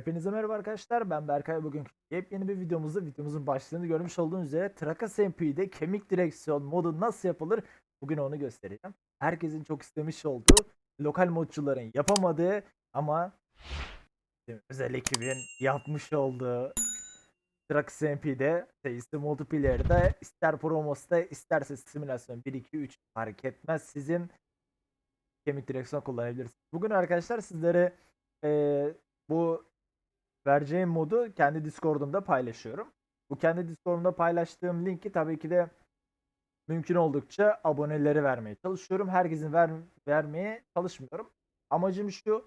Hepinize merhaba arkadaşlar. Ben Berkay. Bugün yepyeni bir videomuzda videomuzun başlığını görmüş olduğunuz üzere Trakas MP'de kemik direksiyon modu nasıl yapılır? Bugün onu göstereceğim. Herkesin çok istemiş olduğu, lokal modcuların yapamadığı ama özel ekibin yapmış olduğu Trakas MP'de seyisi multiplayer'da ister promosta isterse simülasyon 1 2 3 fark etmez sizin kemik direksiyon kullanabilirsiniz. Bugün arkadaşlar sizlere eee, bu vereceğim modu kendi Discord'umda paylaşıyorum. Bu kendi Discord'umda paylaştığım linki tabii ki de mümkün oldukça aboneleri vermeye çalışıyorum. Herkesin ver, vermeye çalışmıyorum. Amacım şu.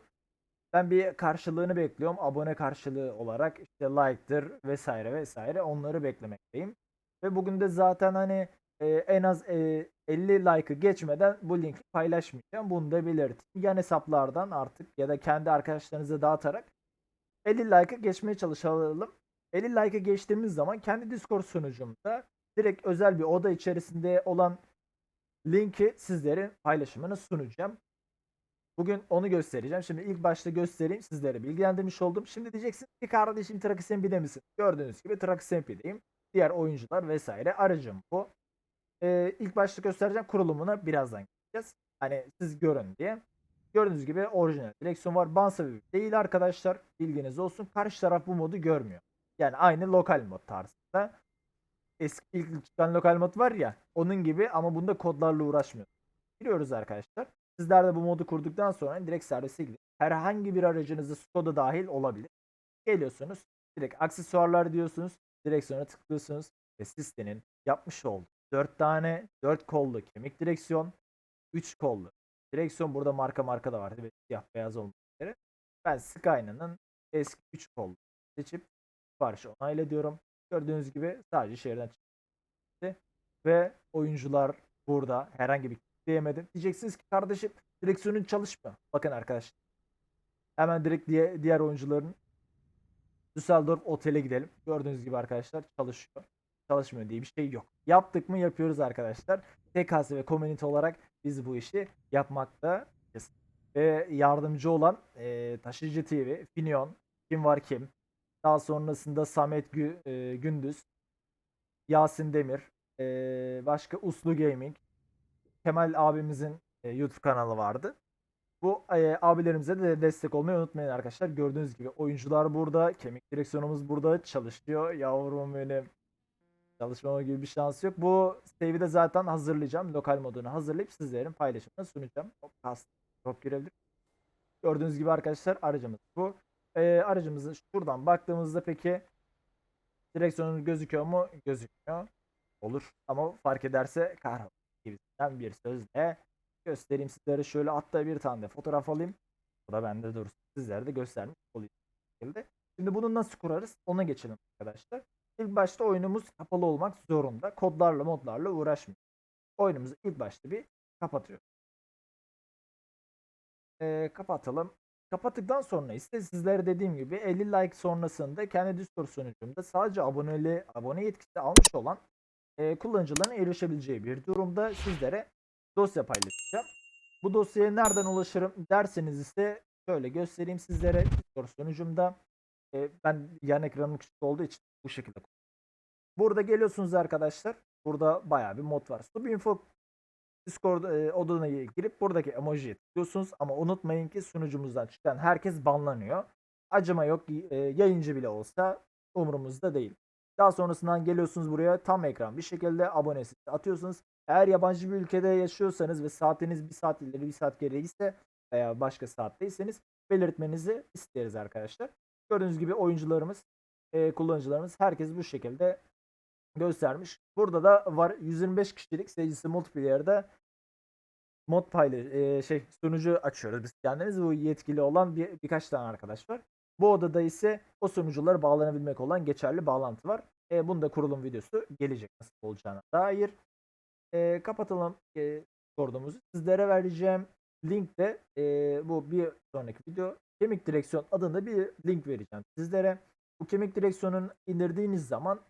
Ben bir karşılığını bekliyorum. Abone karşılığı olarak işte like'tır vesaire vesaire onları beklemekteyim. Ve bugün de zaten hani e, en az e, 50 like'ı geçmeden bu linki paylaşmayacağım. Bunu da belirteyim. Yan hesaplardan artık ya da kendi arkadaşlarınıza dağıtarak 50 like'ı geçmeye çalışalım. 50 like'ı geçtiğimiz zaman kendi Discord sunucumda direkt özel bir oda içerisinde olan linki sizlerin paylaşımını sunacağım. Bugün onu göstereceğim. Şimdi ilk başta göstereyim sizlere bilgilendirmiş oldum. Şimdi diyeceksiniz ki kardeşim Trakis MP'de misin? Gördüğünüz gibi Trakis MP'deyim. Diğer oyuncular vesaire aracım bu. Ee, ilk başta göstereceğim kurulumuna birazdan gideceğiz. Hani siz görün diye. Gördüğünüz gibi orijinal direksiyon var. Ban sebebi değil arkadaşlar. Bilginiz olsun. Karşı taraf bu modu görmüyor. Yani aynı lokal mod tarzında. Eski ilk çıkan lokal mod var ya onun gibi ama bunda kodlarla uğraşmıyor. Biliyoruz arkadaşlar. Sizler de bu modu kurduktan sonra direkt servise gidin. Herhangi bir aracınızda Skoda dahil olabilir. Geliyorsunuz. Direkt aksesuarlar diyorsunuz. Direksiyona tıklıyorsunuz. Ve sistemin yapmış olduğu 4 tane 4 kollu kemik direksiyon 3 kollu direksiyon burada marka marka da vardı ve siyah beyaz olmak üzere. Ben Skyline'ın eski 3 kollu seçip siparişi onayla diyorum. Gördüğünüz gibi sadece şehirden çıktı. Ve oyuncular burada herhangi bir diyemedi. Diyeceksiniz ki kardeşim direksiyonun çalışmıyor. Bakın arkadaşlar. Hemen direkt diye, diğer oyuncuların Düsseldorf otele gidelim. Gördüğünüz gibi arkadaşlar çalışıyor. Çalışmıyor diye bir şey yok. Yaptık mı yapıyoruz arkadaşlar. TKS ve community olarak biz bu işi yapmaktayız. Ve yardımcı olan e, Taşıyıcı TV, Finyon, Kim Var Kim, daha sonrasında Samet Gü- e, Gündüz, Yasin Demir, e, başka Uslu Gaming, Kemal abimizin e, YouTube kanalı vardı. Bu e, abilerimize de destek olmayı unutmayın arkadaşlar. Gördüğünüz gibi oyuncular burada, kemik direksiyonumuz burada çalışıyor. Yavrum benim. Çalışmama gibi bir şans yok. Bu save'i zaten hazırlayacağım. Lokal modunu hazırlayıp sizlerin paylaşımına sunacağım. Hop, kast. Çok girebilir. Gördüğünüz gibi arkadaşlar aracımız bu. Ee, aracımızın şuradan baktığımızda peki direksiyonun gözüküyor mu? Gözükmüyor. Olur. Ama fark ederse kahraman gibisinden bir sözle göstereyim sizlere. Şöyle hatta bir tane de fotoğraf alayım. Bu da bende dursun. Sizlere de göstermiş olayım. Şimdi bunu nasıl kurarız? Ona geçelim arkadaşlar. İlk başta oyunumuz kapalı olmak zorunda. Kodlarla modlarla uğraşmıyor. Oyunumuzu ilk başta bir kapatıyoruz. Ee, kapatalım. Kapattıktan sonra ise sizlere dediğim gibi 50 like sonrasında kendi Discord sunucumda sadece aboneli abone yetkisi almış olan e, kullanıcıların erişebileceği bir durumda sizlere dosya paylaşacağım. Bu dosyaya nereden ulaşırım derseniz ise şöyle göstereyim sizlere Discord sunucumda. E, ben yan ekranım küçük olduğu için bu şekilde. Burada geliyorsunuz arkadaşlar. Burada bayağı bir mod var. Subinfo Discord e, odana girip buradaki emojiye tıklıyorsunuz ama unutmayın ki sunucumuzdan çıkan herkes banlanıyor. Acıma yok. e, yayıncı bile olsa umurumuzda değil. Daha sonrasından geliyorsunuz buraya tam ekran bir şekilde abonesi atıyorsunuz. Eğer yabancı bir ülkede yaşıyorsanız ve saatiniz bir saat ileri bir saat geri ise veya başka saatteyseniz belirtmenizi isteriz arkadaşlar. Gördüğünüz gibi oyuncularımız, e, kullanıcılarımız herkes bu şekilde göstermiş. Burada da var 125 kişilik seyircisi multiplayer'da mod paylaş e, şey sunucu açıyoruz biz kendimiz. Bu yetkili olan bir birkaç tane arkadaş var. Bu odada ise o sunuculara bağlanabilmek olan geçerli bağlantı var. E, bunun da kurulum videosu gelecek nasıl olacağına dair. E, kapatalım e, sorduğumuzu. Sizlere vereceğim link de e, bu bir sonraki video. Kemik direksiyon adında bir link vereceğim sizlere. Bu kemik direksiyonun indirdiğiniz zaman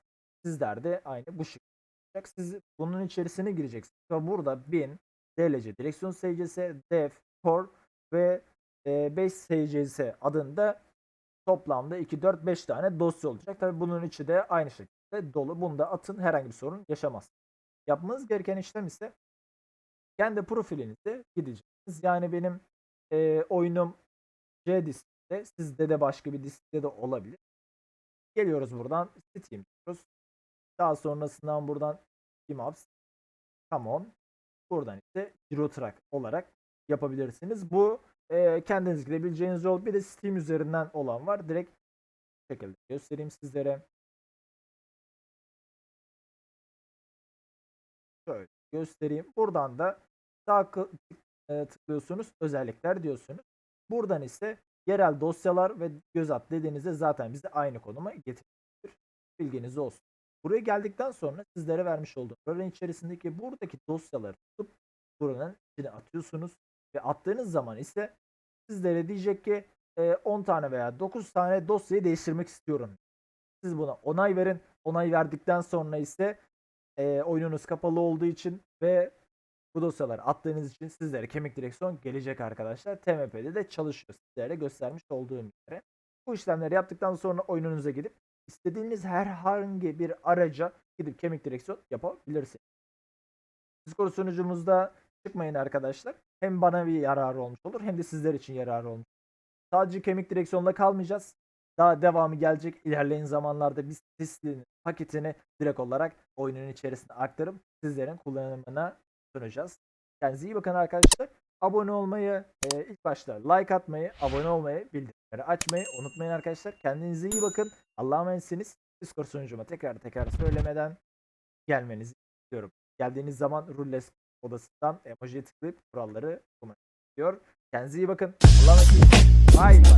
sizler de aynı bu şekilde. Siz bunun içerisine gireceksiniz. Ve burada 1000 DLC direksiyon SCS, Def, Core ve e, 5 SCS adında toplamda 2, 4, 5 tane dosya olacak. Tabii bunun içi de aynı şekilde dolu. Bunu da atın herhangi bir sorun yaşamaz. Yapmanız gereken işlem ise kendi profilinize gideceksiniz. Yani benim e, oyunum C diskinde, sizde de başka bir diskte de olabilir. Geliyoruz buradan Steam diyoruz. Daha sonrasından buradan Steam Apps, Come on. Buradan ise Zero Track olarak yapabilirsiniz. Bu e, kendiniz gidebileceğiniz yol. Bir de Steam üzerinden olan var. Direkt bu şekilde göstereyim sizlere. Şöyle göstereyim. Buradan da sağ e, tıklıyorsunuz. Özellikler diyorsunuz. Buradan ise yerel dosyalar ve göz at dediğinizde zaten bizi aynı konuma getirecektir. Bilginiz olsun. Buraya geldikten sonra sizlere vermiş olduğum buranın içerisindeki buradaki dosyaları tutup buranın içine atıyorsunuz. Ve attığınız zaman ise sizlere diyecek ki e, 10 tane veya 9 tane dosyayı değiştirmek istiyorum. Siz buna onay verin. Onay verdikten sonra ise e, oyununuz kapalı olduğu için ve bu dosyaları attığınız için sizlere kemik direksiyon gelecek arkadaşlar. TMP'de de çalışıyor. Sizlere göstermiş olduğum yere. Bu işlemleri yaptıktan sonra oyununuza gidip istediğiniz herhangi bir araca gidip kemik direksiyon yapabilirsiniz. Discord sunucumuzda çıkmayın arkadaşlar. Hem bana bir yararı olmuş olur hem de sizler için yararı olmuş. Sadece kemik direksiyonla kalmayacağız. Daha devamı gelecek. İlerleyen zamanlarda biz sisli paketini direkt olarak oyunun içerisine aktarıp sizlerin kullanımına sunacağız. Kendinize iyi bakın arkadaşlar. Abone olmayı, e, ilk başta like atmayı, abone olmayı, bildirimleri açmayı unutmayın arkadaşlar. Kendinize iyi bakın. Allah'a emanetsiniz. Discord sunucuma tekrar tekrar söylemeden gelmenizi istiyorum. Geldiğiniz zaman Rulles odasından emojiye tıklayıp kuralları okumak istiyor. Kendinize iyi bakın. Allah'a emanet bay.